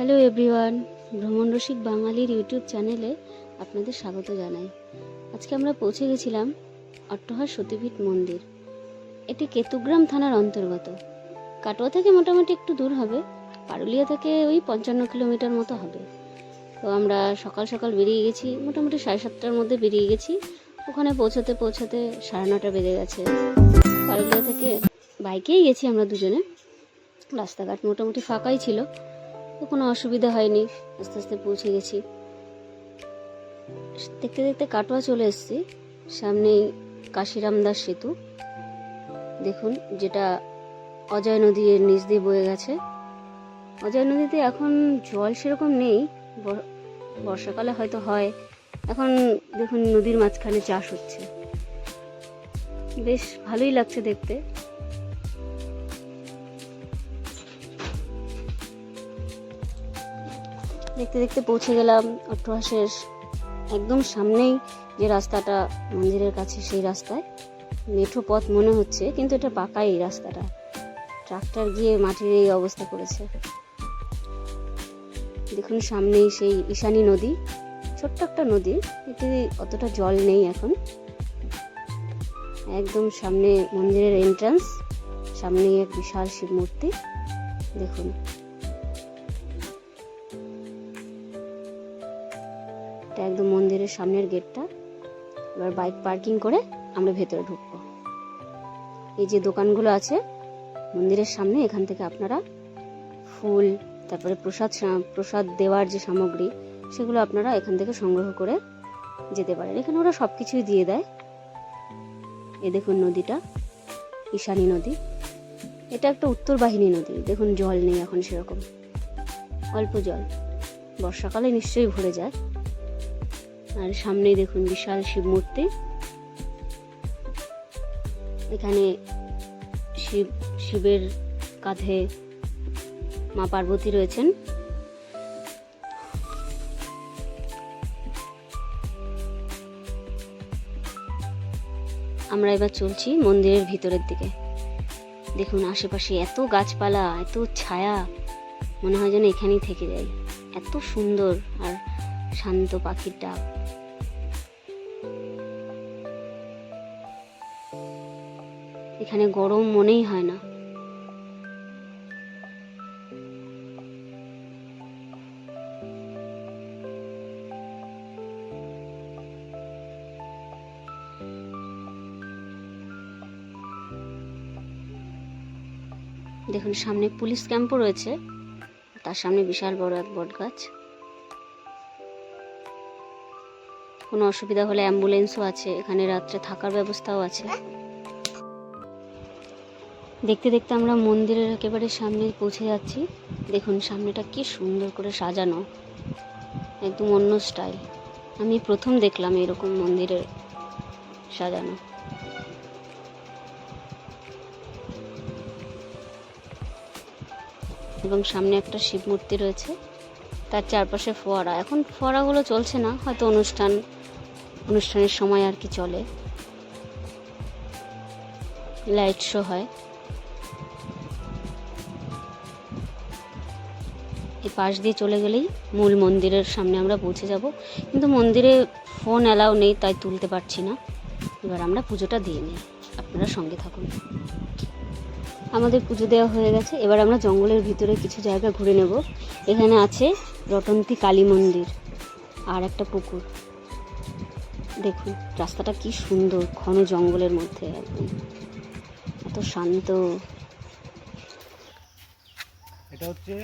Hello everyone, ভ্রমণ রসিক বাঙালির ইউটিউব চ্যানেলে আপনাদের স্বাগত জানাই। আজকে আমরা পৌঁছে গেছিলাম অট্টহার সতীপীঠ মন্দির। এটি কেতুগ্রাম থানার অন্তর্গত। কাটোয়া থেকে মোটামুটি একটু দূর হবে, পারুলিয়া থেকে ওই পঞ্চান্ন কিলোমিটার মতো হবে। তো আমরা সকাল সকাল বেরিয়ে গেছি, মোটামুটি সাড়ে সাতটার মধ্যে বেরিয়ে গেছি। ওখানে পৌঁছতে পৌঁছতে সাড়ে নটা বেজে গেছে। পারুলিয়া থেকে বাইকেই গেছি আমরা দুজনে। রাস্তাঘাট মোটামুটি ফাঁকাই ছিল। তো কোনো অসুবিধা হয়নি। আস্তে আস্তে পৌঁছে গেছি। দেখতে দেখতে কাটোয়া চলে এসেছি। সামনেই কাশিরাম দাস সেতু। দেখুন, যেটা অজয় নদীর নিচ দিয়ে বয়ে গেছে। অজয় নদীতে এখন জল সেরকম নেই। বর্ষাকালে হয়তো হয়। এখন দেখুন, নদীর মাঝখানে চাষ হচ্ছে। বেশ ভালোই লাগছে দেখতে। দেখতে দেখতে পৌঁছে গেলাম অট্টহাসের একদম সামনেই যে রাস্তাটা, মন্দিরের কাছে সেই রাস্তায়। মেঠো পথ মনে হচ্ছে, কিন্তু এটা পাকাই এই রাস্তাটা। ট্রাক্টর গিয়ে মাটির এই অবস্থা করেছে। দেখুন সামনেই সেই ঈশানী নদী। ছোট্ট একটা নদী, এতে অতটা জল নেই এখন। একদম সামনে মন্দিরের এন্ট্রান্স সামনেই এক বিশাল শিব মূর্তি। দেখুন। এটা একদম মন্দিরের সামনের গেটটা। এবার বাইক পার্কিং করে আমরা ভেতরে ঢুকবো। এই যে দোকানগুলো আছে, মন্দিরের সামনে, এখান থেকে আপনারা ফুল, তারপরে প্রসাদ প্রসাদ দেওয়ার যে সামগ্রী, সেগুলো আপনারা এখান থেকে সংগ্রহ করে যেতে পারেন। এখানে ওরা সব কিছুই দিয়ে দেয়। এ দেখুন নদীটা, ঈশানী নদী। এটা একটা উত্তর বাহিনী নদী। দেখুন জল নেই এখন সেরকম। অল্প জল। বর্ষাকালে নিশ্চয়ই ভরে যায়। আর সামনেই দেখুন বিশাল শিব মূর্তি। এখানে শিব, শিবের কাঁধে মা পার্বতী রয়েছেন। আমরা এবার চলছি মন্দিরের ভিতরের দিকে। দেখুন আশেপাশে এত গাছপালা, এত ছায়া, মনে হয় যেন এখানেই থেকে যাই এত সুন্দর আর শান্ত পাখির ডাক। এখানে গরম মনেই হয় না। দেখুন, সামনে পুলিশ ক্যাম্পও রয়েছে। তার সামনে বিশাল বড় এক বট গাছ কোনো অসুবিধা হলে অ্যাম্বুলেন্সও আছে। এখানে রাত্রে থাকার ব্যবস্থাও আছে। দেখতে দেখতে আমরা মন্দিরের একেবারে সামনে পৌঁছে যাচ্ছি। দেখুন, সামনেটা কি সুন্দর করে সাজানো। একদম অন্য স্টাইল। আমি প্রথম দেখলাম এরকম মন্দিরের সাজানো। এবং সামনে একটা শিব মূর্তি রয়েছে। তার চারপাশে ফোয়ারা। এখন ফোয়ারাগুলো চলছে না, হয়তো অনুষ্ঠান, অনুষ্ঠানের সময় আর কি চলে। লাইট শো হয়। পাশ দিয়ে চলে গেলেই মূল মন্দিরের সামনে আমরা পৌঁছে যাব। কিন্তু মন্দিরে ফোন অ্যালাউ নেই, তাই তুলতে পারছি না। এবার আমরা পুজোটা দিয়ে নিই। আপনারা সঙ্গে থাকুন। আমাদের পুজো দেওয়া হয়ে গেছে। এবার আমরা জঙ্গলের ভিতরে কিছু জায়গা ঘুরে নেব। এখানে আছে রটন্তী কালী মন্দির আর একটা পুকুর। দেখুন, রাস্তাটা কি সুন্দর, ঘন জঙ্গলের মধ্যে একদম। এত শান্ত। এটা হচ্ছে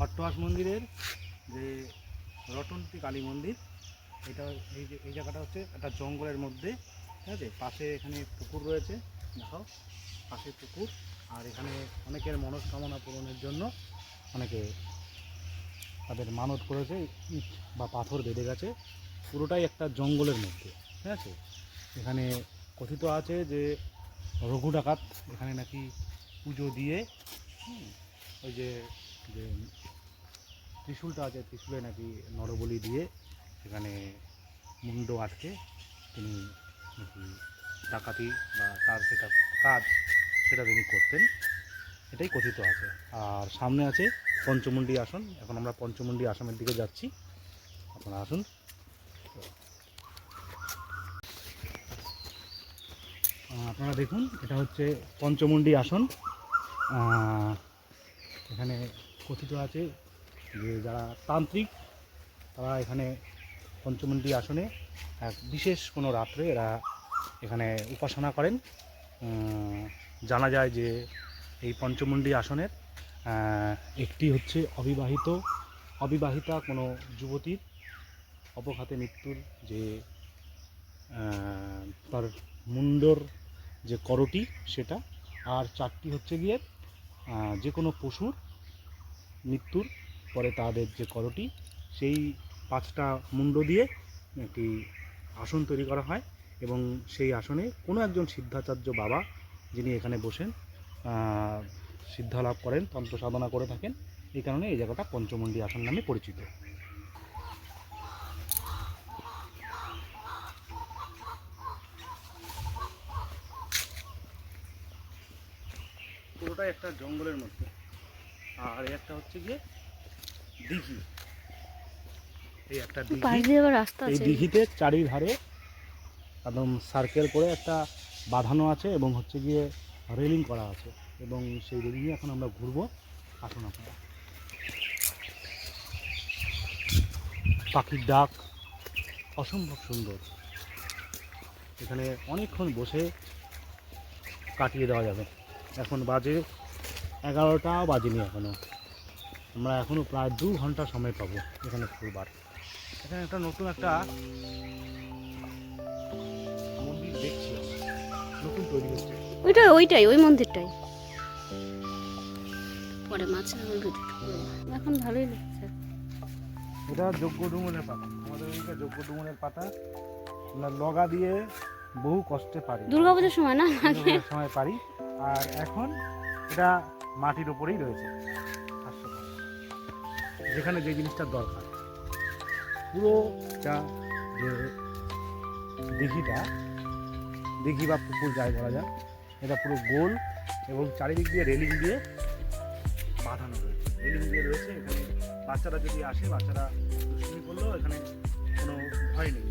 হট্টহাস মন্দিরের যে রটন্তী কালী মন্দির, এটা এই যে, এই জায়গাটা হচ্ছে একটা জঙ্গলের মধ্যে, ঠিক আছে? পাশে এখানে পুকুর রয়েছে দেখো পাশে পুকুর, আর এখানে অনেকের মনস্কামনা পূরণের জন্য অনেকে তাদের মানত করেছে, ইট বা পাথর বেঁধে গেছে, পুরোটাই একটা জঙ্গলের মধ্যে, ঠিক আছে? এখানে কথিত আছে যে রঘু ডাকাত এখানে নাকি পুজো দিয়ে ওই যে যে ত্রিশূলটা আছে, ত্রিশূলে নাকি নরবলি দিয়ে সেখানে মুন্ড আটকে তিনি নাকি ডাকাতি বা তার সেটা কাজ সেটা তিনি করতেন, এটাই কথিত আছে। আর সামনে আছে পঞ্চমুন্ডি আসন। এখন আমরা পঞ্চমুণ্ডী আসামের দিকে যাচ্ছি। আপনারা আসুন। আপনারা দেখুন, এটা হচ্ছে পঞ্চমুণ্ডী আসন। এখানে কথিত আছে যে যারা তান্ত্রিক, তারা এখানে পঞ্চমুণ্ডী আসনে এক বিশেষ কোনো রাত্রে এরা এখানে উপাসনা করেন। জানা যায় যে এই পঞ্চমুণ্ডী আসনের একটি হচ্ছে অবিবাহিত, অবিবাহিতা কোনো যুবতীর অপঘাতে মৃত্যুর যে তার মুন্ডর যে করটি সেটা, আর চারটি হচ্ছে গিয়ে যে কোনো পশুর মৃত্যুর পরে তাদের যে করটি সেই পাঁচটা মুন্ড দিয়ে একটি আসন তৈরি করা হয় এবং সেই আসনে কোনো একজন সিদ্ধাচার্য বাবা যিনি এখানে বসেন আহ, সিদ্ধা লাভ করেন তন্ত্র সাধনা করে থাকেন। এই কারণে এই জায়গাটা পঞ্চমন্ডী আসন নামে পরিচিত। পুরোটাই একটা জঙ্গলের মধ্যে। আর একটা হচ্ছে গিয়ে দিঘি। এই একটা দিঘি। রাস্তা এই দিঘিতে চারিধারে একদম সার্কেল করে একটা বাঁধানো আছে এবং হচ্ছে গিয়ে রেলিং করা আছে এবং সেই রেলিংয়ে এখন আমরা ঘুরবো আসুন আপনারা পাখির ডাক অসম্ভব সুন্দর। এখানে অনেকক্ষণ বসে কাটিয়ে দেওয়া যাবে। এখন বাজে এগারোটা বাজেনি এখনও আমরা এখনও প্রায় দু ঘণ্টা সময় পাবো এখানে ঘুরবার। এখানে একটা নতুন একটা মন্দির দেখছি নতুন তৈরি হচ্ছে। ওইটাই ওইটাই ওই মন্দিরটাই। পরে মাছের। এখন ভালোই লাগছে। এটা যজ্ঞ ডুমুরের পাতা। আমাদের ওইটা যজ্ঞ ডুমুরের পাতা। আমরা লগা দিয়ে বহু কষ্টে পারি। দুর্গাপুজোর সময় না? সময় পারি। আর এখন এটা মাটির উপরেই রয়েছে। যেখানে যে জিনিসটা দরকার। পুরো এটা যে দিঘিটা, দিঘি বা পুকুর যাই বলা যায় এটা পুরো গোল এবং চারিদিক দিয়ে রেলিং দিয়ে বাঁধানো রয়েছে। রেলিং দিয়ে রয়েছে, এখানে বাচ্চারা যদি আসে, বাচ্চারা দুষ্টুমি করলেও এখানে কোনো ভয় নেই।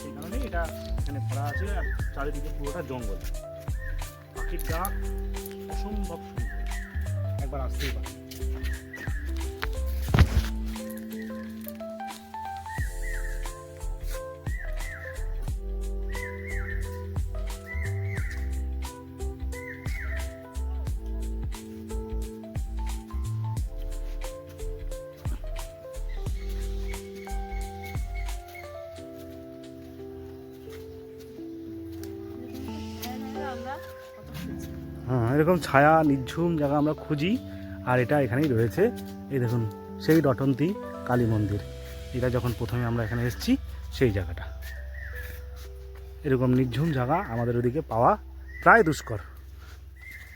সেই কারণে এটা এখানে ভরা আছে, আর চারিদিকে পুরোটা জঙ্গল। পাখির ডাক অসম্ভব সুন্দর একবার আসতেই এরকম ছায়া, নিঝুম জায়গা আমরা খুঁজি, আর এটা এখানেই রয়েছে। এই দেখুন, সেই রটন্তী কালী মন্দির। এটা যখন প্রথমে আমরা এখানে এসেছি, সেই জায়গাটা। এরকম নিঝুম জায়গা আমাদের ওদিকে পাওয়া প্রায় দুষ্কর।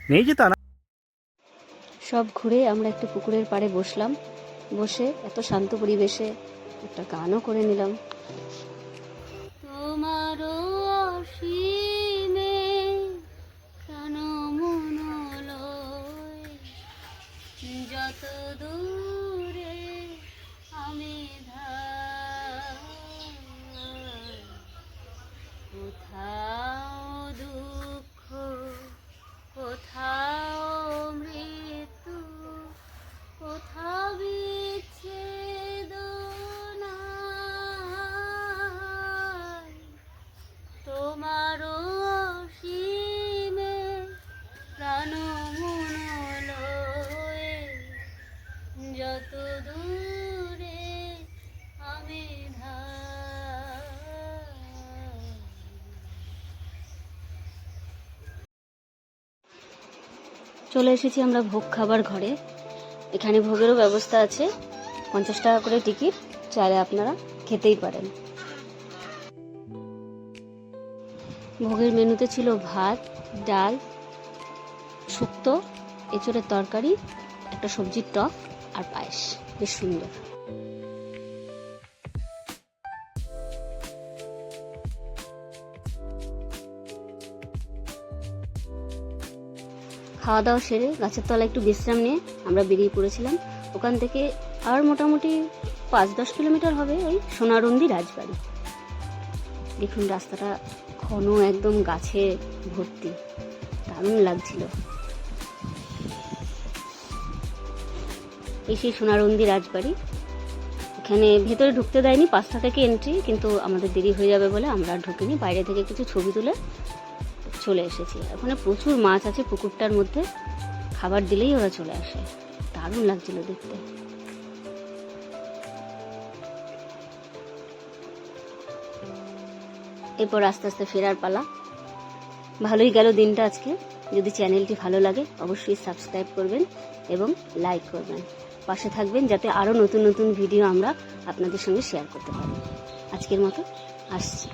নেই যে তা না। সব ঘুরে আমরা একটু পুকুরের পাড়ে বসলাম। বসে এত শান্ত পরিবেশে একটা গানও করে নিলাম। চলে এসেছি আমরা ভোগ খাবার ঘরে। এখানে ভোগেরও ব্যবস্থা আছে। পঞ্চাশ টাকা করে টিকিট, চাইলে আপনারা খেতেই পারেন। ভোগের মেনুতে ছিল ভাত, ডাল, শুক্তো, এঁচড়ের তরকারি, একটা সবজির টক আর পায়েস। বেশ সুন্দর। খাওয়া দাওয়া সেরে গাছের তলায় একটু বিশ্রাম নিয়ে আমরা বেরিয়ে পড়েছিলাম। ওখান থেকে আর মোটামুটি পাঁচ দশ কিলোমিটার হবে ওই সোনারন্দি রাজবাড়ি। দেখুন রাস্তাটা ঘন একদম গাছে ভর্তি। দারুণ লাগছিল। এই সেই সোনারন্দি রাজবাড়ি। এখানে ভেতরে ঢুকতে দেয়নি পাঁচটা থেকে এন্ট্রি কিন্তু আমাদের দেরি হয়ে যাবে বলে আমরা ঢুকিনি। বাইরে থেকে কিছু ছবি তুলে চলে এসেছি। ওখানে প্রচুর মাছ আছে পুকুরটার মধ্যে। খাবার দিলেই ওরা চলে আসে। দারুণ লাগছিল দেখতে। এরপর আস্তে আস্তে ফেরার পালা। ভালোই গেল দিনটা আজকে। যদি চ্যানেলটি ভালো লাগে, অবশ্যই সাবস্ক্রাইব করবেন এবং লাইক করবেন। পাশে থাকবেন যাতে আরও নতুন নতুন ভিডিও আমরা আপনাদের সঙ্গে শেয়ার করতে পারি। আজকের মতো আসছি।